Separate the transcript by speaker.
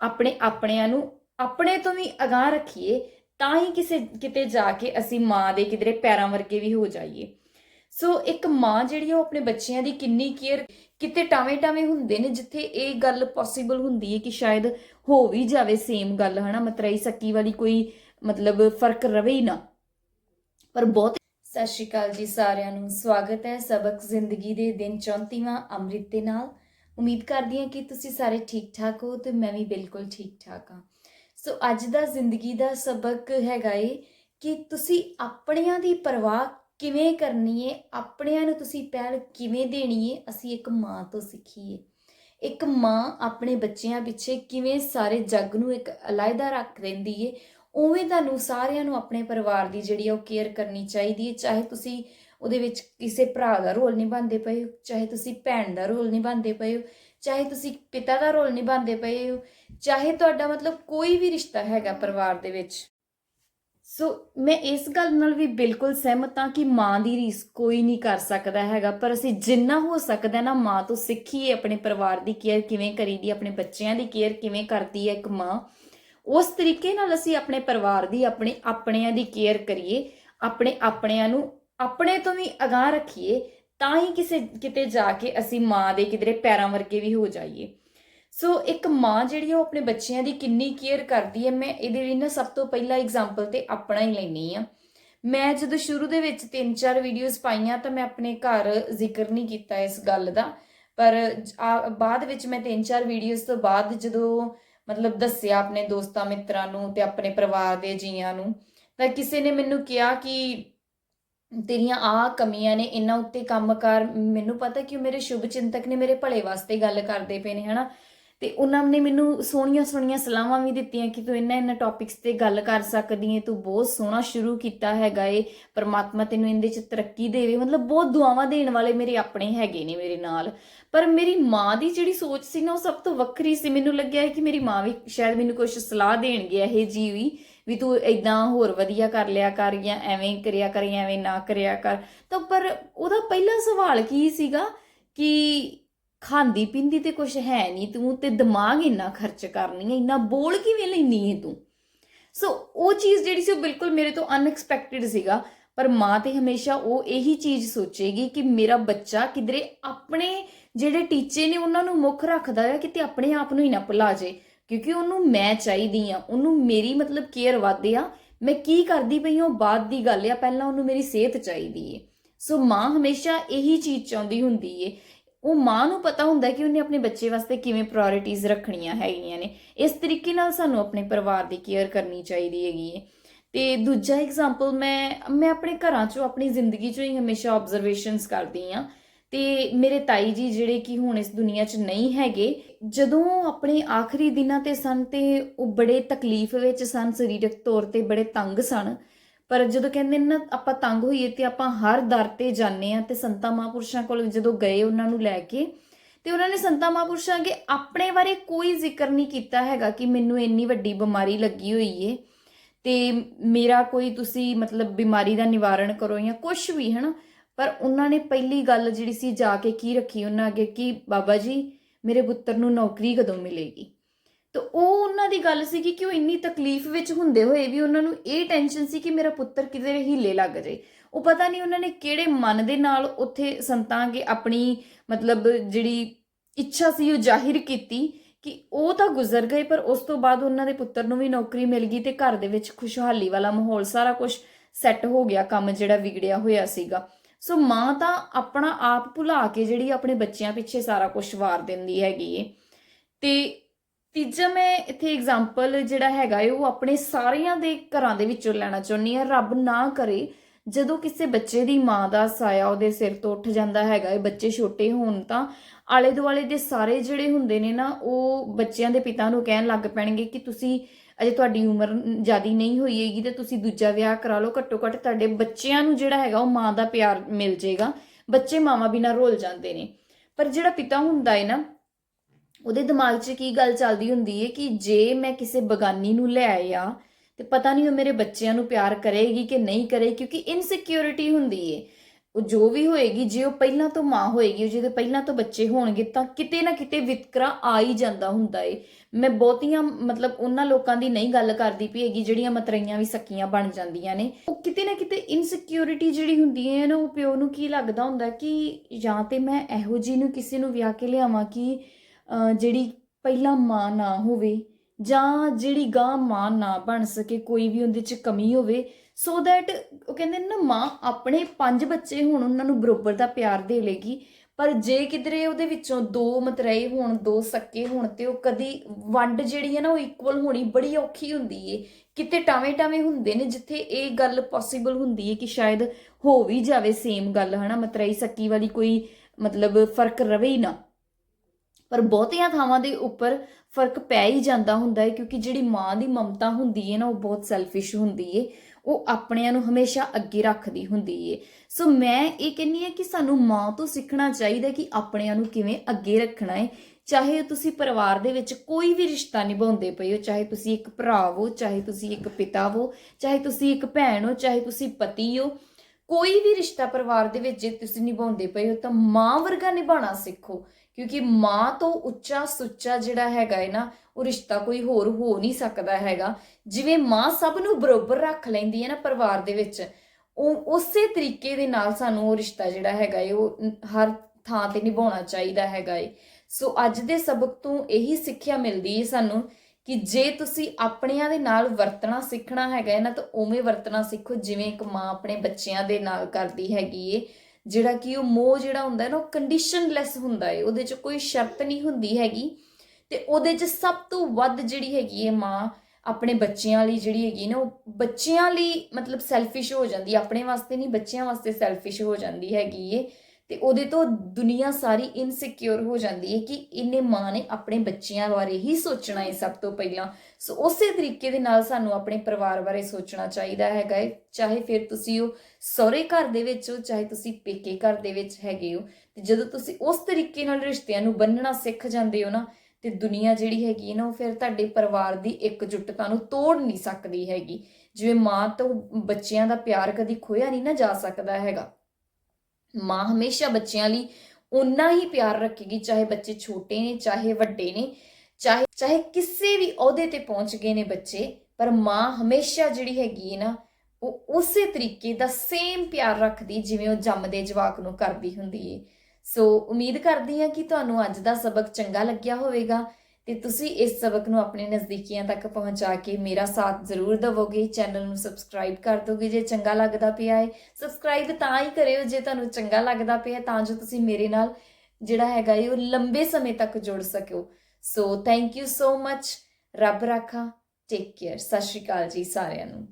Speaker 1: ਆਪਣੇ ਆਪਣਿਆਂ ਨੂੰ ਆਪਣੇ ਤੋਂ ਵੀ ਅਗਾਹ ਰੱਖੀਏ, ਤਾਂ ਹੀ ਕਿਸੇ, ਕਿਤੇ ਜਾ ਕੇ ਅਸੀਂ ਮਾਂ ਦੇ ਕਿਧਰੇ ਪੈਰਾਂ ਵਰਗੇ ਵੀ ਹੋ ਜਾਈਏ। ਸੋ ਇੱਕ ਮਾਂ ਜਿਹੜੀ ਉਹ ਆਪਣੇ ਬੱਚਿਆਂ ਦੀ ਕਿੰਨੀ ਕੇਅਰ ਕਿਤੇ ਟਾਵੇਂ ਟਾਵੇਂ ਹੁੰਦੇ ਨੇ, ਜਿੱਥੇ ਇਹ ਗੱਲ ਪੋਸੀਬਲ ਹੁੰਦੀ ਹੈ ਕਿ ਸ਼ਾਇਦ ਹੋ ਵੀ ਜਾਵੇ ਸੇਮ ਗੱਲ, ਹਨਾ? ਮਤਰਾਈ ਸੱਕੀ ਵਾਲੀ ਕੋਈ ਮਤਲਬ ਫ਼ਰਕ ਰਵੇ ਹੀ ਨਾ। ਪਰ ਬਹੁਤ ਸਤਿ ਸ਼੍ਰੀ ਅਕਾਲ ਜੀ ਸਾਰਿਆਂ ਨੂੰ। ਸਵਾਗਤ ਹੈ ਸਬਕ ਜ਼ਿੰਦਗੀ ਦੇ ਦਿਨ 34ਵਾਂ ਅੰਮ੍ਰਿਤ ਦੇ ਨਾਲ। ਉਮੀਦ ਕਰਦੀ ਹਾਂ ਕਿ ਤੁਸੀਂ ਸਾਰੇ ਠੀਕ ਠਾਕ ਹੋ ਤੇ ਮੈਂ ਵੀ ਬਿਲਕੁਲ ਠੀਕ ਠਾਕ ਹਾਂ। ਸੋ ਅੱਜ ਦਾ ਜ਼ਿੰਦਗੀ ਦਾ ਸਬਕ ਹੈਗਾ ਏ ਕਿ ਤੁਸੀਂ ਆਪਣਿਆਂ ਦੀ ਪਰਵਾਹ ਕਿਵੇਂ ਕਰਨੀ ਏ, ਆਪਣਿਆਂ ਨੂੰ ਤੁਸੀਂ ਪਹਿਲ ਕਿਵੇਂ ਦੇਣੀ ਏ, ਅਸੀਂ ਇੱਕ ਮਾਂ ਤੋਂ ਸਿੱਖੀਏ। ਇੱਕ ਮਾਂ ਆਪਣੇ ਬੱਚਿਆਂ ਪਿੱਛੇ ਕਿਵੇਂ ਸਾਰੇ ਜੱਗ ਨੂੰ ਇੱਕ ਅਲਾਇਦਾ ਰੱਖ ਦਿੰਦੀ ਏ, ਉਵੇਂ ਤੁਹਾਨੂੰ ਸਾਰਿਆਂ ਨੂੰ ਆਪਣੇ ਪਰਿਵਾਰ ਦੀ ਜਿਹੜੀ ਆ ਉਹ ਕੇਅਰ ਕਰਨੀ ਚਾਹੀਦੀ ਹੈ ਚਾਹੇ ਤੁਸੀਂ ਉਹਦੇ ਵਿੱਚ ਕਿਸੇ ਭਰਾ ਦਾ ਰੋਲ ਨਿਭਾਉਂਦੇ ਪਏ ਹੋ, ਚਾਹੇ ਤੁਸੀਂ ਭੈਣ ਦਾ ਰੋਲ ਨਿਭਾਉਂਦੇ ਪਏ ਹੋ, ਚਾਹੇ ਤੁਸੀਂ ਪਿਤਾ ਦਾ ਰੋਲ ਨਿਭਾਉਂਦੇ ਪਏ ਹੋ, ਚਾਹੇ ਤੁਹਾਡਾ ਮਤਲਬ ਕੋਈ ਵੀ ਰਿਸ਼ਤਾ ਹੈਗਾ ਪਰਿਵਾਰ ਦੇ ਵਿੱਚ। ਸੋ ਮੈਂ ਇਸ ਗੱਲ ਨਾਲ ਵੀ ਬਿਲਕੁਲ ਸਹਿਮਤ ਹਾਂ ਕਿ ਮਾਂ ਦੀ ਰੀਸ ਕੋਈ ਨਹੀਂ ਕਰ ਸਕਦਾ ਹੈਗਾ, ਪਰ ਅਸੀਂ ਜਿੰਨਾ ਹੋ ਸਕਦਾ ਨਾ, ਮਾਂ ਤੋਂ ਸਿੱਖੀਏ ਆਪਣੇ ਪਰਿਵਾਰ ਦੀ ਕੇਅਰ ਕਿਵੇਂ ਕਰੀਦੀ ਆਪਣੇ ਬੱਚਿਆਂ ਦੀ ਕੇਅਰ ਕਿਵੇਂ ਕਰਦੀ ਹੈ ਇੱਕ ਮਾਂ। ਉਸ ਤਰੀਕੇ ਨਾਲ ਅਸੀਂ ਆਪਣੇ ਪਰਿਵਾਰ ਦੀ, ਆਪਣੇ ਆਪਣਿਆਂ ਦੀ ਕੇਅਰ ਕਰੀਏ, ਆਪਣੇ ਆਪਣਿਆਂ ਨੂੰ ਆਪਣੇ ਤੋਂ ਵੀ ਅਗਾਹ ਰੱਖੀਏ, ਤਾਂ ਹੀ ਕਿਸੇ, ਕਿਤੇ ਜਾ ਕੇ ਅਸੀਂ ਮਾਂ ਦੇ ਕਿਧਰੇ ਪੈਰਾਂ ਵਰਗੇ ਵੀ ਹੋ ਜਾਈਏ। ਸੋ ਇੱਕ ਮਾਂ ਜਿਹੜੀ ਉਹ ਆਪਣੇ ਬੱਚਿਆਂ ਦੀ ਕਿੰਨੀ ਕੇਅਰ ਕਰਦੀ ਹੈ ਮੈਂ ਇਹਦੇ ਲਈ ਨਾ ਸਭ ਤੋਂ ਪਹਿਲਾ ਐਗਜ਼ਾਮਪਲ ਤੇ ਆਪਣਾ ਹੀ ਲੈਣੀ ਆ। ਮੈਂ ਜਦੋਂ ਸ਼ੁਰੂ ਦੇ ਵਿੱਚ ਤਿੰਨ ਚਾਰ ਵੀਡੀਓਜ਼ ਪਾਈਆਂ, ਤਾਂ ਮੈਂ ਆਪਣੇ ਘਰ ਜ਼ਿਕਰ ਨਹੀਂ ਕੀਤਾ ਇਸ ਗੱਲ ਦਾ। ਪਰ ਆ- ਬਾਅਦ ਵਿੱਚ ਮੈਂ ਤਿੰਨ ਚਾਰ ਵੀਡੀਓਜ਼ ਤੋਂ ਬਾਅਦ ਜਦੋਂ ਮਤਲਬ ਦੱਸਿਆ ਆਪਣੇ ਦੋਸਤਾਂ ਮਿੱਤਰਾਂ ਨੂੰ ਤੇ ਆਪਣੇ ਪਰਿਵਾਰ ਦੇ ਜੀਆਂ ਨੂੰ, ਤਾਂ ਕਿਸੇ ਨੇ ਮੈਨੂੰ ਕਿਹਾ ਕਿ ਤੇਰੀਆਂ ਆ ਕਮੀਆਂ ਨੇ ਇਹਨਾਂ ਉੱਤੇ ਕੰਮ ਕਰ। ਮੈਨੂੰ ਪਤਾ ਕਿ ਉਹ ਮੇਰੇ ਸ਼ੁਭ ਚਿੰਤਕ ਨੇ, ਮੇਰੇ ਭਲੇ ਵਾਸਤੇ ਗੱਲ ਕਰਦੇ ਪਏ ਨੇ, ਹਨਾ? ਤੇ ਉਹਨਾਂ ਨੇ ਮੈਨੂੰ ਸੋਹਣੀਆਂ ਸੋਹਣੀਆਂ ਸਲਾਹਾਂ ਵੀ ਦਿੱਤੀਆਂ ਕਿ ਤੂੰ ਇਹਨਾਂ ਇਹਨਾਂ ਟੌਪਿਕਸ ਤੇ ਗੱਲ ਕਰ ਸਕਦੀ ਹੈ ਤੂੰ ਬਹੁਤ ਸੋਹਣਾ ਸ਼ੁਰੂ ਕੀਤਾ ਹੈਗਾ ਏ, ਪਰਮਾਤਮਾ ਤੈਨੂੰ ਇਹਦੇ ਚ ਤਰੱਕੀ ਦੇਵੇ। ਮਤਲਬ ਬਹੁਤ ਦੁਆਵਾਂ ਦੇਣ ਵਾਲੇ ਮੇਰੇ ਆਪਣੇ ਹੈਗੇ ਨੇ ਮੇਰੇ ਨਾਲ। ਪਰ ਮੇਰੀ ਮਾਂ ਦੀ ਜਿਹੜੀ ਸੋਚ ਸੀ ਨਾ, ਉਹ ਸਭ ਤੋਂ ਵੱਖਰੀ ਸੀ। ਮੈਨੂੰ ਲੱਗਿਆ ਕਿ ਮੇਰੀ ਮਾਂ ਵੀ ਸ਼ਾਇਦ ਮੈਨੂੰ ਕੁਝ ਸਲਾਹ ਦੇਣਗੇ ਇਹ ਜੀ ਵੀ ਵੀ ਤੂੰ ਇਦਾਂ ਹੋਰ ਵਧੀਆ ਕਰ ਲਿਆ ਕਰ ਜਾਂ ਐਵੇਂ ਕਰਿਆ ਕਰ ਜਾਂ ਐਵੇਂ ਨਾ ਕਰਿਆ ਕਰ। ਤਾਂ ਪਰ ਉਹਦਾ ਪਹਿਲਾ ਸਵਾਲ ਕੀ ਸੀਗਾ ਕਿ ਖਾਂਦੀ ਪਿੰਦੀ ਤੇ ਕੁਝ ਹੈ ਨਹੀਂ, ਤੂੰ ਤੇ ਦਿਮਾਗ ਇੰਨਾ ਖਰਚ ਕਰਨੀ ਹੈ, ਇੰਨਾ ਬੋਲ ਕਿਵੇਂ ਲੈਣੀ ਹੈ ਤੂੰ? ਸੋ ਉਹ ਚੀਜ਼ ਜਿਹੜੀ ਸੀ ਉਹ ਬਿਲਕੁਲ ਮੇਰੇ ਤੋਂ ਅਨਐਕਸਪੈਕਟਿਡ ਸੀਗਾ, ਪਰ ਮਾਂ ਤੇ ਹਮੇਸ਼ਾ ਉਹ ਇਹੀ ਚੀਜ਼ ਸੋਚੇਗੀ ਕਿ ਮੇਰਾ ਬੱਚਾ ਕਿਧਰੇ ਆਪਣੇ ਜਿਹੜੇ ਟੀਚੇ ਨੇ ਉਹਨਾਂ ਨੂੰ ਮੁੱਖ ਰੱਖਦਾ ਹੈ ਕਿਤੇ ਆਪਣੇ ਆਪ ਨੂੰ ਹੀ ਨਾ ਭੁਲਾ ਜੇ, ਕਿਉਂਕਿ ਉਹਨੂੰ ਮੈਂ ਚਾਹੀਦੀ ਆ ਉਹਨੂੰ ਮੇਰੀ ਮਤਲਬ ਕੇਅਰ ਵਾਦੇ ਆ, ਮੈਂ ਕੀ ਕਰਦੀ ਪਈ ਹਾਂ ਉਹ ਬਾਅਦ ਦੀ ਗੱਲ ਆ, ਪਹਿਲਾਂ ਉਹਨੂੰ ਮੇਰੀ ਸਿਹਤ ਚਾਹੀਦੀ ਏ। ਸੋ ਮਾਂ ਹਮੇਸ਼ਾ ਇਹੀ ਚੀਜ਼ ਚਾਹੁੰਦੀ ਹੁੰਦੀ ਏ ਉਹ ਮਾਂ ਨੂੰ ਪਤਾ ਹੁੰਦਾ ਕਿ ਉਹਨੇ ਆਪਣੇ ਬੱਚੇ ਵਾਸਤੇ ਕਿਵੇਂ ਪ੍ਰਾਇੋਰਟੀਜ਼ ਰੱਖਣੀਆਂ ਹੈਗੀਆਂ ਨੇ। ਇਸ ਤਰੀਕੇ ਨਾਲ ਸਾਨੂੰ ਆਪਣੇ ਪਰਿਵਾਰ ਦੀ ਕੇਅਰ ਕਰਨੀ ਚਾਹੀਦੀ ਹੈਗੀ ਹੈ ਤੇ ਦੂਜਾ ਐਗਜ਼ਾਮਪਲ ਮੈਂ ਮੈਂ ਆਪਣੇ ਘਰਾਂ ਚੋਂ ਆਪਣੀ ਜ਼ਿੰਦਗੀ ਚੋਂ ਹੀ ਹਮੇਸ਼ਾ ਆਬਜ਼ਰਵੇਸ਼ਨਸ ਕਰਦੀ ਆ। ਤੇ ਮੇਰੇ ਤਾਈ ਜੀ ਜਿਹੜੇ ਕਿ ਹੁਣ ਇਸ ਦੁਨੀਆ 'ਚ ਨਹੀਂ ਹੈਗੇ, ਜਦੋਂ ਆਪਣੇ ਆਖਰੀ ਦਿਨਾਂ ਤੇ ਸਨ ਤੇ ਉਹ ਬੜੇ ਤਕਲੀਫ ਵਿੱਚ ਸਨ, ਸਰੀਰਕ ਤੌਰ ਤੇ ਬੜੇ ਤੰਗ ਸਨ ਪਰ ਜਦੋਂ ਕਹਿੰਦੇ ਨੇ ਨਾ, ਆਪਾਂ ਤੰਗ ਹੋਈਏ ਤੇ ਆਪਾਂ ਹਰ ਦਰ ਤੇ ਜਾਂਦੇ ਆ ਤੇ ਸੰਤਾਂ ਮਹਾਂਪੁਰਸ਼ਾਂ ਕੋਲ ਜਦੋਂ ਗਏ ਉਹਨਾਂ ਨੂੰ ਲੈ ਕੇ, ਤੇ ਉਹਨਾਂ ਨੇ ਸੰਤਾਂ ਮਹਾਂਪੁਰਸ਼ਾਂ ਅੱਗੇ ਆਪਣੇ ਬਾਰੇ ਕੋਈ ਜ਼ਿਕਰ ਨਹੀਂ ਕੀਤਾ ਹੈਗਾ ਕਿ ਮੈਨੂੰ ਇੰਨੀ ਵੱਡੀ ਬਿਮਾਰੀ ਲੱਗੀ ਹੋਈ ਏ, ਤੇ ਮੇਰਾ ਕੋਈ ਤੁਸੀਂ ਮਤਲਬ ਬਿਮਾਰੀ ਦਾ ਨਿਵਾਰਣ ਕਰੋ ਜਾਂ ਕੁਝ ਵੀ, ਹਨਾ? ਪਰ ਉਹਨਾਂ ਨੇ ਪਹਿਲੀ ਗੱਲ ਜਿਹੜੀ ਸੀ ਜਾ ਕੇ ਕੀ ਰੱਖੀ ਉਹਨਾਂ ਅੱਗੇ ਕਿ ਬਾਬਾ ਜੀ, ਮੇਰੇ ਪੁੱਤਰ ਨੂੰ ਨੌਕਰੀ ਕਦੋਂ ਮਿਲੇਗੀ? ਤਾਂ ਉਹ ਉਹਨਾਂ ਦੀ ਗੱਲ ਸੀ ਕਿ ਉਹ ਇੰਨੀ ਤਕਲੀਫ ਵਿੱਚ ਹੁੰਦੇ ਹੋਏ ਵੀ ਉਹਨਾਂ ਨੂੰ ਇਹ ਟੈਨਸ਼ਨ ਸੀ ਕਿ ਮੇਰਾ ਪੁੱਤਰ ਕਿਤੇ ਹੀਲੇ ਲੱਗ ਜਾਏ। ਉਹ ਪਤਾ ਨਹੀਂ ਉਹਨਾਂ ਨੇ ਕਿਹੜੇ ਮਨ ਦੇ ਨਾਲ ਉੱਥੇ ਸੰਤਾਂ ਅੱਗੇ ਆਪਣੀ ਮਤਲਬ ਜਿਹੜੀ ਇੱਛਾ ਸੀ ਉਹ ਜ਼ਾਹਿਰ ਕੀਤੀ ਕਿ ਉਹ ਤਾਂ ਗੁਜ਼ਰ ਗਏ, ਪਰ ਉਸ ਤੋਂ ਬਾਅਦ ਉਹਨਾਂ ਦੇ ਪੁੱਤਰ ਨੂੰ ਵੀ ਨੌਕਰੀ ਮਿਲ ਗਈ ਤੇ ਘਰ ਦੇ ਵਿੱਚ ਖੁਸ਼ਹਾਲੀ ਵਾਲਾ ਮਾਹੌਲ ਸਾਰਾ ਕੁਝ ਸੈੱਟ ਹੋ ਗਿਆ, ਕੰਮ ਜਿਹੜਾ ਵਿਗੜਿਆ ਹੋਇਆ ਸੀਗਾ। ਸੋ ਮਾਂ ਤਾਂ ਆਪਣਾ ਆਪ ਭੁਲਾ ਕੇ ਜਿਹੜੀ ਆਪਣੇ ਬੱਚਿਆਂ ਪਿੱਛੇ ਸਾਰਾ ਕੁਝ ਵਾਰ ਦਿੰਦੀ ਹੈਗੀ ਏ। ਤੇ ਤੀਜਾ ਮੈਂ ਇੱਥੇ ਐਗਜ਼ਾਮਪਲ ਜਿਹੜਾ ਹੈਗਾ ਏ, ਉਹ ਆਪਣੇ ਸਾਰਿਆਂ ਦੇ ਘਰਾਂ ਦੇ ਵਿੱਚੋਂ ਲੈਣਾ ਚਾਹੁੰਦੀ ਆ ਰੱਬ ਨਾ ਕਰੇ ਜਦੋਂ ਕਿਸੇ ਬੱਚੇ ਦੀ ਮਾਂ ਦਾ ਸਾਇਆ ਉਹਦੇ ਸਿਰ ਤੋਂ ਉੱਠ ਜਾਂਦਾ ਹੈਗਾ ਏ, ਬੱਚੇ ਛੋਟੇ ਹੋਣ ਤਾਂ ਆਲੇ ਦੁਆਲੇ ਦੇ ਸਾਰੇ ਜਿਹੜੇ ਹੁੰਦੇ ਨੇ ਨਾ, ਉਹ ਬੱਚਿਆਂ ਦੇ ਪਿਤਾ ਨੂੰ ਕਹਿਣ ਲੱਗ ਪੈਣਗੇ ਕਿ ਤੁਸੀਂ ਅਜੇ ਤੁਹਾਡੀ ਉਮਰ ਜਿਆਦੀ ਨਹੀਂ ਹੋਈ ਹੈਗੀ ਤੇ ਤੁਸੀਂ ਦੂਜਾ ਵਿਆਹ ਕਰਾ ਲਓ। ਘੱਟੋ ਘੱਟ ਤੁਹਾਡੇ ਬੱਚਿਆਂ ਨੂੰ ਜਿਹੜਾ ਹੈਗਾ, ਉਹ ਮਾਂ ਦਾ ਪਿਆਰ ਮਿਲ ਜਾਏਗਾ ਬੱਚੇ ਮਾਵਾਂ ਬਿਨਾਂ ਰੋਲ ਜਾਂਦੇ ਨੇ। ਪਰ ਜਿਹੜਾ ਪਿਤਾ ਹੁੰਦਾ ਹੈ ਨਾ ਉਹਦੇ ਦਿਮਾਗ 'ਚ ਕੀ ਗੱਲ ਚੱਲਦੀ ਹੁੰਦੀ ਹੈ ਕਿ ਜੇ ਮੈਂ ਕਿਸੇ ਬਗਾਨੀ ਨੂੰ ਲੈ ਆਇਆ ਤੇ ਪਤਾ ਨਹੀਂ ਉਹ ਮੇਰੇ ਬੱਚਿਆਂ ਨੂੰ ਪਿਆਰ ਕਰੇਗੀ ਕਿ ਨਹੀਂ ਕਰੇ ਕਿਉਂਕਿ ਇਨਸਿਕਿਉਰਿਟੀ ਹੁੰਦੀ ਹੈ ਉਹ ਜੋ ਵੀ ਹੋਏਗੀ, ਜੇ ਉਹ ਪਹਿਲਾਂ ਤੋਂ ਮਾਂ ਹੋਏਗੀ ਜਿਹਦੇ ਪਹਿਲਾਂ ਤੋਂ ਬੱਚੇ ਹੋਣਗੇ, ਤਾਂ ਕਿਤੇ ਨਾ ਕਿਤੇ ਵਿਤਕਰਾ ਆ ਹੀ ਜਾਂਦਾ ਹੁੰਦਾ ਏ। ਮੈਂ ਬਹੁਤੀਆਂ, ਮਤਲਬ ਉਹਨਾਂ ਲੋਕਾਂ ਦੀ ਨਹੀਂ ਗੱਲ ਕਰਦੀ ਪਈ ਹੈਗੀ, ਜਿਹੜੀਆਂ ਮਤਰਈਆਂ ਵੀ ਸਕੀਆਂ ਬਣ ਜਾਂਦੀਆਂ ਨੇ। ਉਹ ਕਿਤੇ ਨਾ ਕਿਤੇ ਇਨਸਿਕਿਉਰਿਟੀ ਜਿਹੜੀ ਹੁੰਦੀ ਹੈ ਨਾ, ਉਹ ਪਿਓ ਨੂੰ ਕੀ ਲੱਗਦਾ ਹੁੰਦਾ ਕਿ ਜਾਂ ਤੇ ਮੈਂ ਇਹੋ ਜੀ ਨੂੰ ਕਿਸੇ ਨੂੰ ਵਿਆਹ ਕੇ ਲਿਆਵਾਂ ਕਿ ਜਿਹੜੀ ਪਹਿਲਾਂ ਮਾਂ ਨਾ ਹੋਵੇ ਜਾਂ ਜਿਹੜੀ ਗਾਂ ਮਾਂ ਨਾ ਬਣ ਸਕੇ, ਕੋਈ ਵੀ ਉਹਦੇ ਚ ਕਮੀ ਹੋਵੇ ਸੋ ਦੈਟ ਉਹ ਕਹਿੰਦੇ ਨੇ ਨਾ ਮਾਂ ਆਪਣੇ ਪੰਜ ਬੱਚੇ ਹੋਣ, ਉਹਨਾਂ ਨੂੰ ਬਰੋਬਰ ਦਾ ਪਿਆਰ ਦੇ ਲੇਗੀ ਪਰ ਜੇ ਕਿਧਰੇ ਉਹਦੇ ਵਿੱਚੋਂ ਦੋ ਮਤਰੇਏ ਹੋਣ, ਦੋ ਸੱਕੇ ਹੋਣ ਤੇ ਉਹ ਕਦੀ ਵੰਡ ਜਿਹੜੀ ਹੈ ਨਾ ਉਹ ਇਕੁਅਲ ਹੋਣੀ ਬੜੀ ਔਖੀ ਹੁੰਦੀ ਏ। ਕਿਤੇ ਟਾਵੇਂ ਟਾਵੇਂ ਹੁੰਦੇ ਨੇ ਜਿੱਥੇ ਇਹ ਗੱਲ ਪੋਸੀਬਲ ਹੁੰਦੀ ਏ ਕਿ ਸ਼ਾਇਦ ਹੋ ਵੀ ਜਾਵੇ ਸੇਮ ਗੱਲ, ਹਨਾ? ਮਤਰੇਈ ਸੱਕੀ ਵਾਲੀ ਕੋਈ ਮਤਲਬ ਫ਼ਰਕ ਰਵੇ ਹੀ ਨਾ। ਪਰ ਬਹੁਤੀਆਂ ਥਾਵਾਂ ਦੇ ਉੱਪਰ ਫ਼ਰਕ ਪੈ ਹੀ ਜਾਂਦਾ ਹੁੰਦਾ ਹੈ, ਕਿਉਂਕਿ ਜਿਹੜੀ ਮਾਂ ਦੀ ਮਮਤਾ ਹੁੰਦੀ ਹੈ ਨਾ, ਉਹ ਬਹੁਤ ਸੈਲਫਿਸ਼ ਹੁੰਦੀ ਹੈ, ਉਹ ਆਪਣਿਆਂ ਨੂੰ ਹਮੇਸ਼ਾ ਅੱਗੇ ਰੱਖਦੀ ਹੁੰਦੀ ਏ ਸੋ ਮੈਂ ਇਹ ਕਹਿੰਨੀ ਹਾਂ ਕਿ ਸਾਨੂੰ ਮਾਂ ਤੋਂ ਸਿੱਖਣਾ ਚਾਹੀਦਾ ਕਿ ਆਪਣਿਆਂ ਨੂੰ ਕਿਵੇਂ ਅੱਗੇ ਰੱਖਣਾ ਹੈ। ਚਾਹੇ ਤੁਸੀਂ ਪਰਿਵਾਰ ਦੇ ਵਿੱਚ ਕੋਈ ਵੀ ਰਿਸ਼ਤਾ ਨਿਭਾਉਂਦੇ ਪਏ ਹੋ, ਚਾਹੇ ਤੁਸੀਂ ਇੱਕ ਭਰਾ ਹੋ, ਚਾਹੇ ਤੁਸੀਂ ਇੱਕ ਪਿਤਾ ਹੋ, ਚਾਹੇ ਤੁਸੀਂ ਇੱਕ ਭੈਣ ਹੋ, ਚਾਹੇ ਤੁਸੀਂ ਪਤੀ ਹੋ, ਕੋਈ ਵੀ ਰਿਸ਼ਤਾ ਪਰਿਵਾਰ ਦੇ ਵਿੱਚ ਜੇ ਤੁਸੀਂ ਨਿਭਾਉਂਦੇ ਪਏ ਹੋ, ਤਾਂ ਮਾਂ ਵਰਗਾ ਨਿਭਾਉਣਾ ਸਿੱਖੋ। ਕਿਉਂਕਿ ਮਾਂ ਤੋਂ ਉੱਚਾ ਸੁੱਚਾ ਜਿਹੜਾ ਹੈਗਾ ਹੈ ਨਾ, ਉਹ ਰਿਸ਼ਤਾ ਕੋਈ ਹੋਰ ਹੋ ਨਹੀਂ ਸਕਦਾ ਹੈਗਾ। ਜਿਵੇਂ ਮਾਂ ਸਭ ਨੂੰ ਬਰੋਬਰ ਰੱਖ ਲੈਂਦੀ ਹੈ ਨਾ ਪਰਿਵਾਰ ਦੇ ਵਿੱਚ, ਉਹ ਉਸੇ ਤਰੀਕੇ ਦੇ ਨਾਲ ਸਾਨੂੰ ਉਹ ਰਿਸ਼ਤਾ ਜਿਹੜਾ ਹੈਗਾ ਹੈ ਉਹ ਹਰ ਥਾਂ ਤੇ ਨਿਭਾਉਣਾ ਚਾਹੀਦਾ ਹੈਗਾ ਹੈ ਸੋ ਅੱਜ ਦੇ ਸਬਕ ਤੋਂ ਇਹੀ ਸਿੱਖਿਆ ਮਿਲਦੀ ਹੈ ਸਾਨੂੰ ਕਿ ਜੇ ਤੁਸੀਂ ਆਪਣਿਆਂ ਦੇ ਨਾਲ ਵਰਤਣਾ ਸਿੱਖਣਾ ਹੈਗਾ ਹੈ ਨਾ, ਤਾਂ ਉਵੇਂ ਵਰਤਣਾ ਸਿੱਖੋ ਜਿਵੇਂ ਇੱਕ ਮਾਂ ਆਪਣੇ ਬੱਚਿਆਂ ਦੇ ਨਾਲ ਕਰਦੀ ਹੈਗੀ ਏ। ਜਿਹੜਾ ਕਿ ਉਹ ਮੋਹ ਜਿਹੜਾ ਹੁੰਦਾ ਹੈ ਨਾ, ਉਹ ਕੰਡੀਸ਼ਨਲੈਸ ਹੁੰਦਾ ਹੈ ਉਹਦੇ 'ਚ ਕੋਈ ਸ਼ਰਤ ਨਹੀਂ ਹੁੰਦੀ ਹੈਗੀ। ਤੇ ਉਹਦੇ 'ਚ ਸਭ ਤੋਂ ਵੱਧ ਜਿਹੜੀ ਹੈਗੀ ਹੈ ਮਾਂ, ਆਪਣੇ ਬੱਚਿਆਂ ਲਈ ਜਿਹੜੀ ਹੈਗੀ ਨਾ, ਉਹ ਬੱਚਿਆਂ ਲਈ ਮਤਲਬ ਸੈਲਫਿਸ਼ ਹੋ ਜਾਂਦੀ। ਆਪਣੇ ਵਾਸਤੇ ਨਹੀਂ, ਬੱਚਿਆਂ ਵਾਸਤੇ ਸੈਲਫਿਸ਼ ਹੋ ਜਾਂਦੀ ਹੈਗੀ ਏ। ਤੇ ਉਹਦੇ ਤੋਂ ਦੁਨੀਆ ਸਾਰੀ ਇਨਸਿਕਿਉਰ ਹੋ ਜਾਂਦੀ ਹੈ ਕਿ ਇਹਨੇ ਮਾਂ ਨੇ ਆਪਣੇ ਬੱਚਿਆਂ ਬਾਰੇ ਹੀ ਸੋਚਣਾ ਹੈ ਸਭ ਤੋਂ ਪਹਿਲਾਂ। ਸੋ ਉਸੇ ਤਰੀਕੇ ਦੇ ਨਾਲ ਸਾਨੂੰ ਆਪਣੇ ਪਰਿਵਾਰ ਬਾਰੇ ਸੋਚਣਾ ਚਾਹੀਦਾ ਹੈਗਾ ਹੈ। ਚਾਹੇ ਫਿਰ ਤੁਸੀਂ ਉਹ ਸਹੁਰੇ ਘਰ ਦੇ ਵਿੱਚ ਹੋ, ਚਾਹੇ ਤੁਸੀਂ ਪੇਕੇ ਘਰ ਦੇ ਵਿੱਚ ਹੈਗੇ ਹੋ। ਤੇ ਜਦੋਂ ਤੁਸੀਂ ਉਸ ਤਰੀਕੇ ਨਾਲ ਰਿਸ਼ਤਿਆਂ ਨੂੰ ਬੰਨਣਾ ਸਿੱਖ ਜਾਂਦੇ ਹੋ ਨਾ, ਤੇ ਦੁਨੀਆ ਜਿਹੜੀ ਹੈਗੀ ਹੈ ਨਾ, ਉਹ ਫਿਰ ਤੁਹਾਡੇ ਪਰਿਵਾਰ ਦੀ ਇਕਜੁੱਟਤਾ ਨੂੰ ਤੋੜ ਨਹੀਂ ਸਕਦੀ ਹੈਗੀ। ਜਿਵੇਂ ਮਾਂ ਤੋਂ ਬੱਚਿਆਂ ਦਾ ਪਿਆਰ ਕਦੀ ਖੋਇਆ ਨਹੀਂ ਨਾ ਜਾ ਸਕਦਾ ਹੈਗਾ। ਮਾਂ ਹਮੇਸ਼ਾ ਬੱਚਿਆਂ ਲਈ ਉਨਾ ਹੀ ਪਿਆਰ ਰੱਖੇਗੀ, ਚਾਹੇ ਬੱਚੇ ਛੋਟੇ ਨੇ, ਚਾਹੇ ਵੱਡੇ ਨੇ, ਚਾਹੇ ਚਾਹੇ ਕਿਸੇ ਵੀ ਅਹੁਦੇ ਤੇ ਪਹੁੰਚ ਗਏ ਨੇ ਬੱਚੇ, ਪਰ ਮਾਂ ਹਮੇਸ਼ਾ ਜਿਹੜੀ ਹੈਗੀ ਹੈ ਨਾ, ਉਹ ਉਸੇ ਤਰੀਕੇ ਦਾ ਸੇਮ ਪਿਆਰ ਰੱਖਦੀ ਜਿਵੇਂ ਉਹ ਜੰਮਦੇ ਜਵਾਕ ਨੂੰ ਕਰਦੀ ਹੁੰਦੀ ਏ। ਸੋ ਉਮੀਦ ਕਰਦੀ ਹਾਂ ਕਿ ਤੁਹਾਨੂੰ ਅੱਜ ਦਾ ਸਬਕ ਚੰਗਾ ਲੱਗਿਆ ਹੋਵੇਗਾ। ਤੇ ਤੁਸੀਂ ਇਸ ਸਬਕ ਨੂੰ ਆਪਣੇ ਨਜ਼ਦੀਕੀਆਂ ਤੱਕ ਪਹੁੰਚਾ ਕੇ ਮੇਰਾ ਸਾਥ ਜ਼ਰੂਰ ਦੇਵੋਗੇ, ਚੈਨਲ ਨੂੰ ਸਬਸਕ੍ਰਾਈਬ ਕਰ ਦੋਗੇ ਜੇ ਚੰਗਾ ਲੱਗਦਾ ਪਿਆ ਹੈ। ਸਬਸਕ੍ਰਾਈਬ ਤਾਂ ਹੀ ਕਰਿਓ ਜੇ ਤੁਹਾਨੂੰ ਚੰਗਾ ਲੱਗਦਾ ਪਿਆ ਤਾਂ ਜੋ ਤੁਸੀਂ ਮੇਰੇ ਨਾਲ ਜਿਹੜਾ ਹੈਗਾ ਇਹ ਉਹ ਲੰਬੇ ਸਮੇਂ ਤੱਕ ਜੁੜ ਸਕਿਓ ਸੋ ਥੈਂਕ ਯੂ ਸੋ ਮੱਚ ਰੱਬ ਰਾਖਾ। ਟੇਕ ਕੇਅਰ ਸਤਿ ਸ਼੍ਰੀ ਅਕਾਲ ਜੀ ਸਾਰਿਆਂ ਨੂੰ।